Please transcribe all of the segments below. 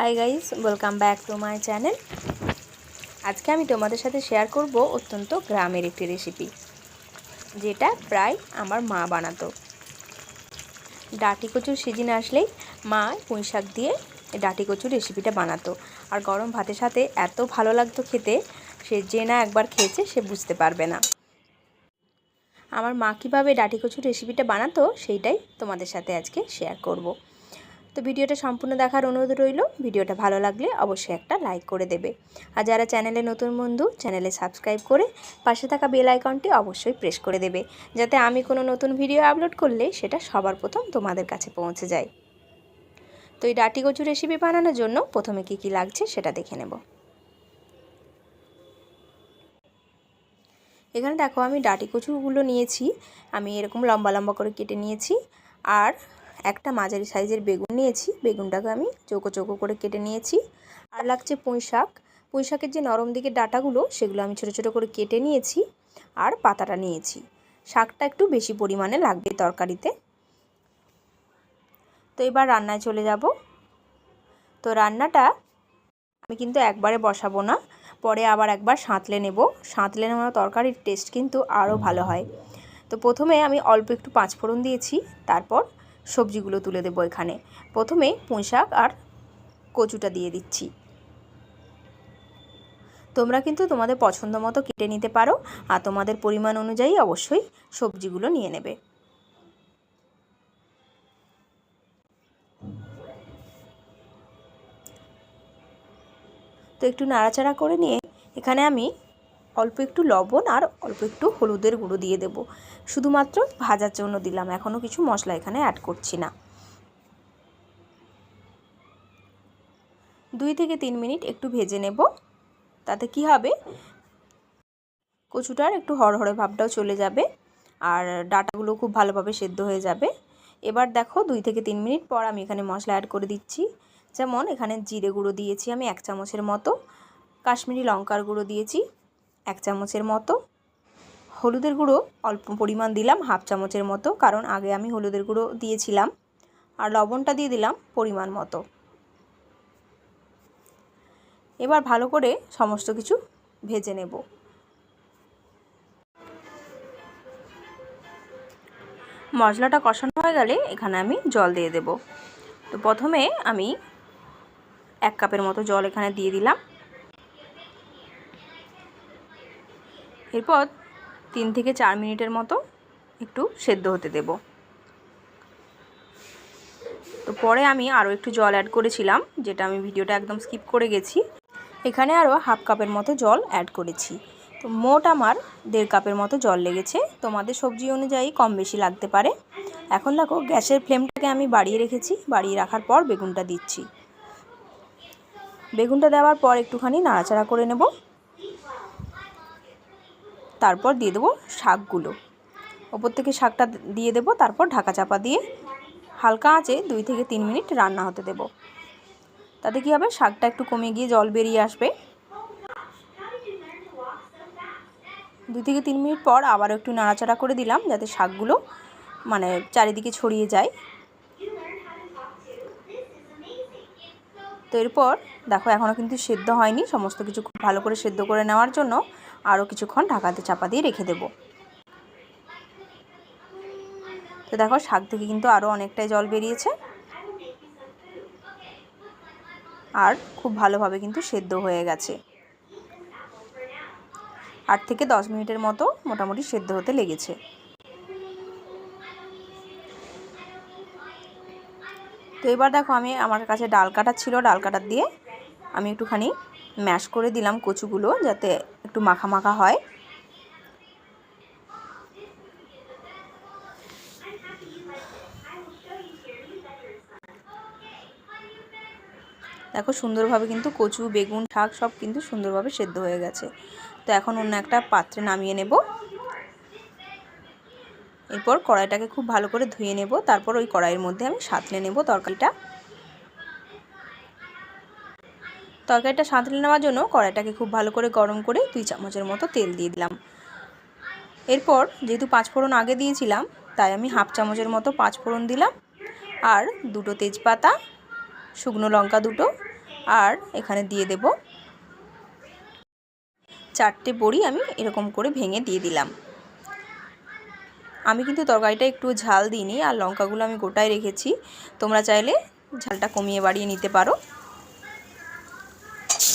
Hi guys welcome back to my channel আজকে আমি তোমাদের সাথে শেয়ার করব অত্যন্ত গ্রামের একটি রেসিপি যেটা প্রায় আমার মা বানাতো। ডাটি কচুর সিজন আসলেই মা পুঁই শাক দিয়ে ডাটি কচুর রেসিপিটা বানাতো। আর গরম ভাতের সাথে এত ভালো লাগতো খেতে, সে যে না একবার খেয়েছে সে বুঝতে পারবে না। আমার মা কীভাবে ডাটি কচুর রেসিপিটা বানাতো, সেইটাই তোমাদের সাথে আজকে শেয়ার করব। তো ভিডিওটা সম্পূর্ণ দেখার অনুরোধ রইল। ভিডিওটা ভালো লাগলে অবশ্যই একটা লাইক করে দেবে। আর যারা চ্যানেলে নতুন বন্ধু, চ্যানেলে সাবস্ক্রাইব করে পাশে থাকা বেল আইকনটি অবশ্যই প্রেস করে দেবে, যাতে আমি কোনো নতুন ভিডিও আপলোড করলে সেটা সবার প্রথম তোমাদের কাছে পৌঁছে যায়। তো এই ডাটি কচু রেসিপি বানানোর জন্য প্রথমে কি কি লাগছে সেটা দেখে নেব। এখানে দেখো আমি ডাটি কচুগুলো নিয়েছি, আমি এরকম লম্বা লম্বা করে কেটে নিয়েছি, আর একটা মাঝারি সাইজের বেগুন নিয়েছি। বেগুনটাকে আমি চৌকো চৌকো করে কেটে নিয়েছি। আর লাগছে পুঁই শাক। পুঁই শাকের যে নরম দিকের ডাটাগুলো, সেগুলো আমি ছোটো ছোটো করে কেটে নিয়েছি আর পাতাটা নিয়েছি। শাকটা একটু বেশি পরিমাণে লাগবে তরকারিতে। তো এবার রান্নায় চলে যাব। তো রান্নাটা আমি কিন্তু একবারে বসাবো না, পরে আবার একবার সাঁতলে নেব। সাঁতলে নেওয়া তরকারির টেস্ট কিন্তু আরও ভালো হয়। তো প্রথমে আমি অল্প একটু পাঁচফোড়ন দিয়েছি, তারপর সবজিগুলো তুলে দেবো এখানে। প্রথমে পুঁই শাক আর কচুটা দিয়ে দিচ্ছি। তোমরা কিন্তু তোমাদের পছন্দ মতো কেটে নিতে পারো আর তোমাদের পরিমাণ অনুযায়ী অবশ্যই সবজিগুলো নিয়ে নেবে। তো একটু নাড়াচাড়া করে নিয়ে এখানে আমি অল্প একটু লবণ আর অল্প একটু হলুদের গুঁড়ো দিয়ে দেব। শুধুমাত্র ভাজার জন্য দিলাম এখনও কিছু মশলা এখানে অ্যাড করছি না। দুই থেকে তিন মিনিট একটু ভেজে নেব, তাতে কি হবে? কচুটার একটু হড়হড়ে ভাবটাও চলে যাবে আর ডাটাগুলো খুব ভালোভাবে সেদ্ধ হয়ে যাবে। এবার দেখো, দুই থেকে তিন মিনিট পর আমি এখানে মশলা অ্যাড করে দিচ্ছি। যেমন এখানে জিরে গুঁড়ো দিয়েছি আমি এক চামচের মতো, কাশ্মীরি লঙ্কার গুঁড়ো দিয়েছি এক চামচের মতো। হলুদের গুঁড়ো অল্প পরিমাণ দিলাম, হাফ চামচের মতো, কারণ আগে আমি হলুদের গুঁড়ো দিয়েছিলাম। আর লবণটা দিয়ে দিলাম পরিমাণ মতো। এবার ভালো করে সমস্ত কিছু ভেজে নেব। মশলাটা কষানো হয়ে গেলে এখানে আমি জল দিয়ে দেব। তো প্রথমে আমি এক কাপের মতো জল এখানে দিয়ে দিলাম। এরপর তিন থেকে চার মিনিটের মতো একটু সেদ্ধ হতে দেব। তো পরে আমি আরও একটু জল অ্যাড করেছিলাম, যেটা আমি ভিডিওটা একদম স্কিপ করে গেছি। এখানে আরও হাফ কাপের মতো জল অ্যাড করেছি। তো মোট আমার দেড় কাপের মতো জল লেগেছে। তোমাদের সবজি অনুযায়ী কম বেশি লাগতে পারে। এখন দেখো, গ্যাসের ফ্লেমটাকে আমি বাড়িয়ে রেখেছি। বাড়িয়ে রাখার পর বেগুনটা দিচ্ছি। বেগুনটা দেওয়ার পর একটুখানি নাড়াচাড়া করে নেব। তারপর দিয়ে দেবো শাকগুলো। ওপর থেকে শাকটা দিয়ে দেবো, তারপর ঢাকা চাপা দিয়ে হালকা আঁচে দুই থেকে তিন মিনিট রান্না হতে দেব। তাতে কী হবে? শাকটা একটু কমে গিয়ে জল বেরিয়ে আসবে। দুই থেকে তিন মিনিট পর আবার একটু নাড়াচাড়া করে দিলাম যাতে শাকগুলো মানে চারিদিকে ছড়িয়ে যায়। তো এরপর দেখো এখনও কিন্তু সেদ্ধ হয়নি, সমস্ত কিছু খুব ভালো করে সেদ্ধ করে নেওয়ার জন্য আরও কিছুক্ষণ ঢাকাতে চাপা দিয়ে রেখে দেব। তো দেখো, শাক থেকে কিন্তু আরও অনেকটাই জল বেরিয়েছে। আর খুব ভালোভাবে কিন্তু সেদ্ধ হয়ে গেছে। আট থেকে দশ মিনিটের মতো মোটামুটি সেদ্ধ হতে লেগেছে। তো এবার দেখো, আমি আমার কাছে ডাল কাটা ছিল, ডাল কাটার দিয়ে আমি একটুখানি ম্যাশ করে দিলাম কচুগুলো, যাতে একটু মাখা মাখা হয়। দেখো সুন্দরভাবে কিন্তু কচু, বেগুন, শাক সব কিন্তু সুন্দরভাবে সেদ্ধ হয়ে গেছে। তো এখন অন্য একটা পাত্রে নামিয়ে নেব। এরপর কড়াইটাকে খুব ভালো করে ধুয়ে নেব। তারপর ওই কড়াইয়ের মধ্যে আমি সাঁতলে নেব তরকারিটা। তরকারিটা সাঁতলে নেওয়ার জন্য কড়াইটাকে খুব ভালো করে গরম করে দুই চামচের মতো তেল দিয়ে দিলাম। এরপর যেহেতু পাঁচফোড়ন আগে দিয়েছিলাম, তাই আমি হাফ চামচের মতো পাঁচফোড়ন দিলাম। আর দুটো তেজপাতা, শুকনো লঙ্কা দুটো, আর এখানে দিয়ে দেব চারটে বড়ি আমি এরকম করে ভেঙে দিয়ে দিলাম। আমি কিন্তু তরকারিটা একটু ঝাল দিইনি, আর লঙ্কাগুলো আমি গোটায় রেখেছি। তোমরা চাইলে ঝালটা কমিয়ে বাড়িয়ে নিতে পারো।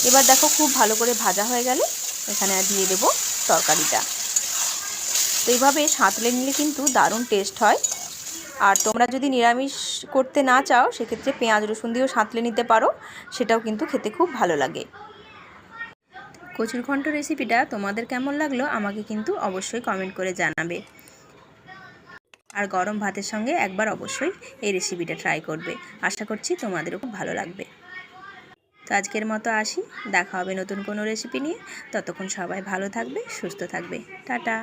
এবার দেখো খুব ভালো করে ভাজা হয়ে গেলে এখানে দিয়ে দেব তরকারিটা। তো এইভাবে সাঁতলে নিলে কিন্তু দারুণ টেস্ট হয়। আর তোমরা যদি নিরামিষ করতে না চাও, সেক্ষেত্রে পেঁয়াজ রসুন দিয়েও সাঁতলে নিতে পারো, সেটাও কিন্তু খেতে খুব ভালো লাগে। কচুর ঘন্ট রেসিপিটা তোমাদের কেমন লাগল, আমাকে কিন্তু অবশ্যই কমেন্ট করে জানাবে। আর গরম ভাতের সঙ্গে একবার অবশ্যই এই রেসিপিটা ট্রাই করবে। আশা করছি তোমাদেরও খুব ভালো লাগবে। তো আজকের মতো আসি। দেখা হবে নতুন কোনো রেসিপি নিয়ে। ততক্ষণ সবাই ভালো থাকবে, সুস্থ থাকবে। টাটা।